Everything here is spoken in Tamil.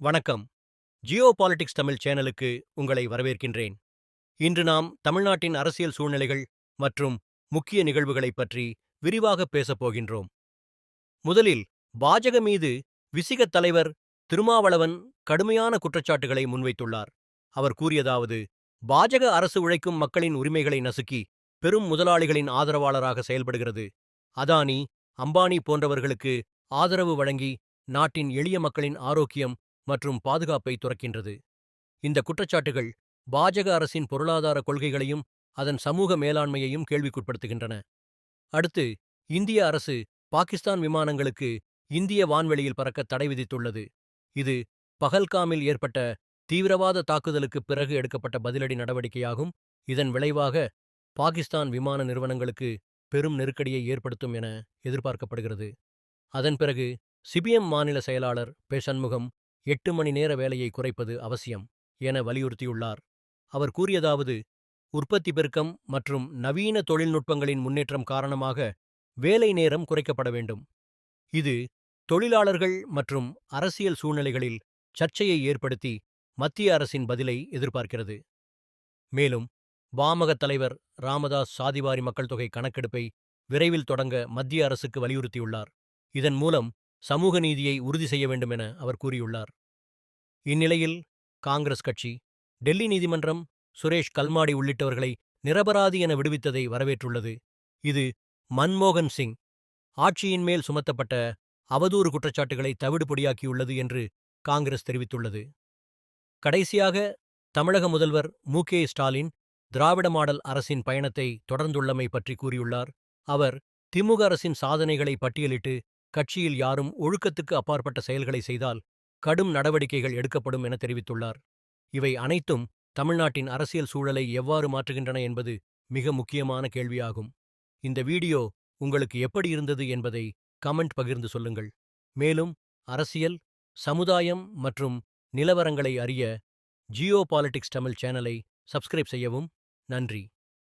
வணக்கம். ஜியோ பாலிடிக்ஸ் தமிழ் சேனலுக்கு உங்களை வரவேற்கின்றேன். இன்று நாம் தமிழ்நாட்டின் அரசியல் சூழ்நிலைகள் மற்றும் முக்கிய நிகழ்வுகளைப் பற்றி விரிவாக பேசப் போகின்றோம். முதலில் பாஜக மீது விசிக தலைவர் திருமாவளவன் கடுமையான குற்றச்சாட்டுகளை முன்வைத்துள்ளார். அவர் கூறியதாவது பாஜக அரசு உழைக்கும் மக்களின் உரிமைகளை நசுக்கி பெரும் முதலாளிகளின் ஆதரவாளராக செயல்படுகிறது. அதானி அம்பானி போன்றவர்களுக்கு ஆதரவு வழங்கி நாட்டின் எளிய மக்களின் ஆரோக்கியம் மற்றும் பாதுகாப்பை துறக்கின்றது. இந்த குற்றச்சாட்டுகள் பாஜக அரசின் பொருளாதார கொள்கைகளையும் அதன் சமூக மேலாண்மையையும் கேள்விக்குட்படுத்துகின்றன. அடுத்து இந்திய அரசு பாகிஸ்தான் விமானங்களுக்கு இந்திய வான்வெளியில் பறக்க தடை விதித்துள்ளது. இது பகல்காமில் ஏற்பட்ட தீவிரவாத தாக்குதலுக்கு பிறகு எடுக்கப்பட்ட பதிலடி நடவடிக்கையாகும். இதன் விளைவாக பாகிஸ்தான் விமான நிறுவனங்களுக்கு பெரும் நெருக்கடியை ஏற்படுத்தும் என எதிர்பார்க்கப்படுகிறது. அதன் பிறகு சிபிஎம் மாநில செயலாளர் பே சண்முகம் எட்டு மணி நேர வேலையை குறைப்பது அவசியம் என வலியுறுத்தியுள்ளார். அவர் கூறியதாவது உற்பத்தி பெருக்கம் மற்றும் நவீன தொழில்நுட்பங்களின் முன்னேற்றம் காரணமாக வேலை நேரம் குறைக்கப்பட வேண்டும். இது தொழிலாளர்கள் மற்றும் அரசியல் சூழ்நிலைகளில் சர்ச்சையை ஏற்படுத்தி மத்திய அரசின் பதிலை எதிர்பார்க்கிறது. மேலும் பாமக தலைவர் ராமதாஸ் சாதிவாரி மக்கள் தொகை கணக்கெடுப்பை விரைவில் தொடங்க மத்திய அரசுக்கு வலியுறுத்தியுள்ளார். இதன் மூலம் சமூக நீதியை உறுதி செய்ய வேண்டும் என அவர் கூறியுள்ளார். இந்நிலையில் காங்கிரஸ் கட்சி டெல்லி நீதிமன்றம் சுரேஷ் கல்மாடி உள்ளிட்டவர்களை நிரபராதி என விடுவித்ததை வரவேற்றுள்ளது. இது மன்மோகன் சிங் ஆட்சியின் மேல் சுமத்தப்பட்ட அவதூறு குற்றச்சாட்டுகளை தவிடுபொடியாக்கியுள்ளது என்று காங்கிரஸ் தெரிவித்துள்ளது. கடைசியாக தமிழக முதல்வர் மு. கே. ஸ்டாலின் திராவிட மாடல் அரசின் பயணத்தை தொடர்ந்துள்ளமை பற்றி கூறியுள்ளார். அவர் திமுக அரசின் சாதனைகளை பட்டியலிட்டு கட்சியில் யாரும் ஒழுக்கத்துக்கு அப்பாற்பட்ட செயல்களை செய்தால் கடும் நடவடிக்கைகள் எடுக்கப்படும் என தெரிவித்துள்ளார். இவை அனைத்தும் தமிழ்நாட்டின் அரசியல் சூழலை எவ்வாறு மாற்றுகின்றன என்பது மிக முக்கியமான கேள்வியாகும். இந்த வீடியோ உங்களுக்கு எப்படி இருந்தது என்பதை கமெண்ட் பகிர்ந்து சொல்லுங்கள். மேலும் அரசியல் சமுதாயம் மற்றும் நிலவரங்களை அறிய ஜியோ பாலிடிக்ஸ் தமிழ் சேனலை சப்ஸ்கிரைப் செய்யவும் நன்றி.